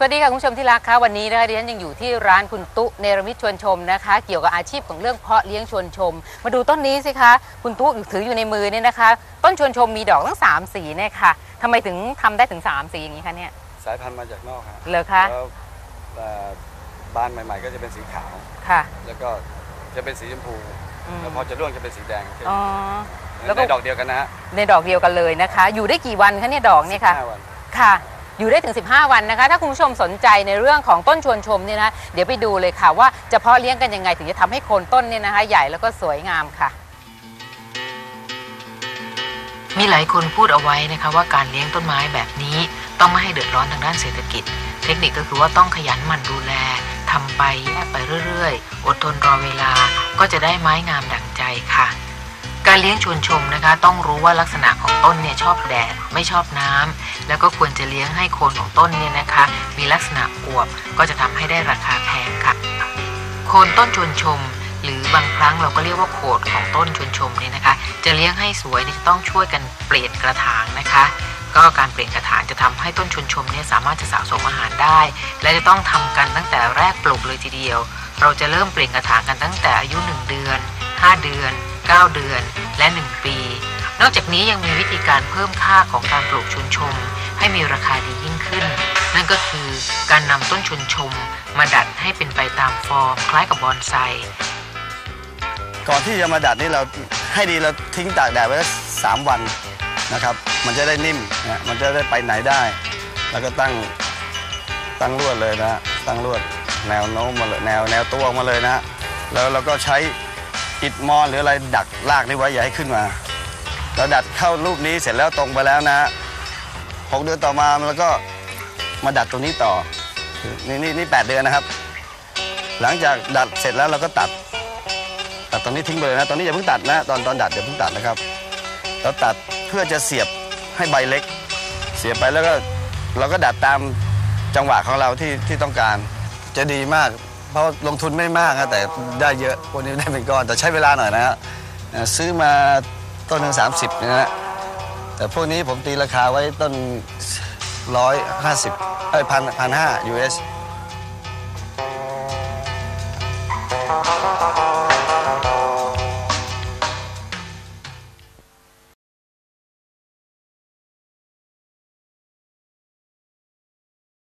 สวัสดีค่ะคุณผู้ชมที่รักคะวันนี้นะคะดิฉันยังอยู่ที่ร้านคุณตุเนรมิตชวนชมนะคะ เกี่ยวกับอาชีพของเรื่องเพาะเลี้ยงชวนชม มาดูต้นนี้สิคะ คุณตุถืออยู่ในมือเนี่ยนะคะ ต้นชวนชมมีดอกทั้ง 3 สีเนี่ยค่ะทำไมถึงทำได้ถึง 3 สีอย่างนี้คะเนี่ยสายพันธุ์มาจากนอกฮะเหรอคะแล้วเอ่อบานใหม่ ๆ ก็จะเป็นสีขาว ค่ะ แล้วก็จะเป็นสีชมพู อืม แล้วพอจะร่วงจะเป็นสีแดงอ๋อ แล้วก็ ในดอกเดียวกันนะฮะในดอกเดียวกันเลยนะคะ อยู่ได้กี่วันคะเนี่ยดอกเนี่ยค่ะห้าวันค่ะ อยู่ได้ถึง 15 วันนะคะ ถ้าคุณผู้ชมสนใจในเรื่องของต้นชวนชมเนี่ยนะเดี๋ยวไปดูเลยค่ะว่าจะเพาะเลี้ยงกันยังไงถึงจะทำให้โคนต้นเนี่ยนะคะ ใหญ่แล้วก็สวยงามค่ะ มีหลายคนพูดเอาไว้นะคะว่าการเลี้ยงต้นไม้แบบนี้ ต้องไม่ให้เดือดร้อนทางด้านเศรษฐกิจ เทคนิคก็คือว่าต้องขยันหมั่นดูแลทำไปแยกไปเรื่อยๆ อดทนรอเวลาก็จะได้ไม้งามดั่งใจค่ะ การเลี้ยงชวนชมนะคะ ต้องรู้ว่าลักษณะของต้นเนี่ยชอบแดดไม่ชอบน้ำแล้วก็ควรจะเลี้ยงให้โคนของต้นเนี่ยนะคะ มีลักษณะอวบก็จะทำให้ได้ราคาแพงค่ะ โคนต้นชวนชม หรือบางครั้งเราก็เรียกว่าโขดของต้นชวนชมเนี่ยนะคะ จะเลี้ยงให้สวยนี่จะต้องช่วยกันเปลี่ยนกระถางนะคะก็การเปลี่ยนกระถางจะทำให้ต้นชวนชมเนี่ยสามารถจะสะสมอาหารได้ และจะต้องทำกันตั้งแต่แรกปลูกเลยทีเดียว เราจะเริ่มเปลี่ยนกระถางกันตั้งแต่อายุ 1 เดือน 5 เดือน 9 เดือน ปี นอกจากนี้ยังมีวิธีการเพิ่มค่าของการปลูกชวนชม ให้มีราคาดียิ่งขึ้น นั่นก็คือการนำต้นชวนชม มาดัดให้เป็นไปตามฟอร์มคล้ายกับบอนไซก่อนที่จะมาดัดนี่เราให้ดีเราทิ้งตากแดดไว้สักสามวันนะครับ มันจะได้นิ่มนะมันจะได้ไปไหนได้ แล้วก็ตั้งตั้งลวดเลยนะฮะตั้งลวดแนวโน้มมาเลยแนวแนวตัวมาเลยนะฮะแล้วเราก็ใช้ อิฐมอนหรืออะไรดักลากนี่ไว้อย่าให้ขึ้นมาเราดัดเข้ารูปนี้เสร็จแล้วตรงไปแล้วนะฮะหกเดือนต่อมาแล้วก็มาดัดตรงนี้ต่อนี่นี่นี่แปดเดือนนะครับ หลังจากดัดเสร็จแล้วเราก็ตัดตัดตรงนี้ทิ้งไปเลยนะตอนนี้อย่าเพิ่งตัดนะตอนตอนดัดอย่าเพิ่งตัดนะครับเราตัดเพื่อจะเสียบให้ใบเล็ก เสียบไปแล้วก็เราก็ดัดตามจังหวะของเราที่ที่ต้องการจะดีมาก เพราะลงทุนไม่มากนะแต่ได้เยอะพวกนี้ได้เป็นก้อนแต่ใช้เวลาหน่อยนะฮะซื้อมาต้นหนึ่งสามสิบนะฮะแต่พวกนี้ผมตีราคาไว้ต้นร้อยห้าสิบเอ้ยพันพันห้า US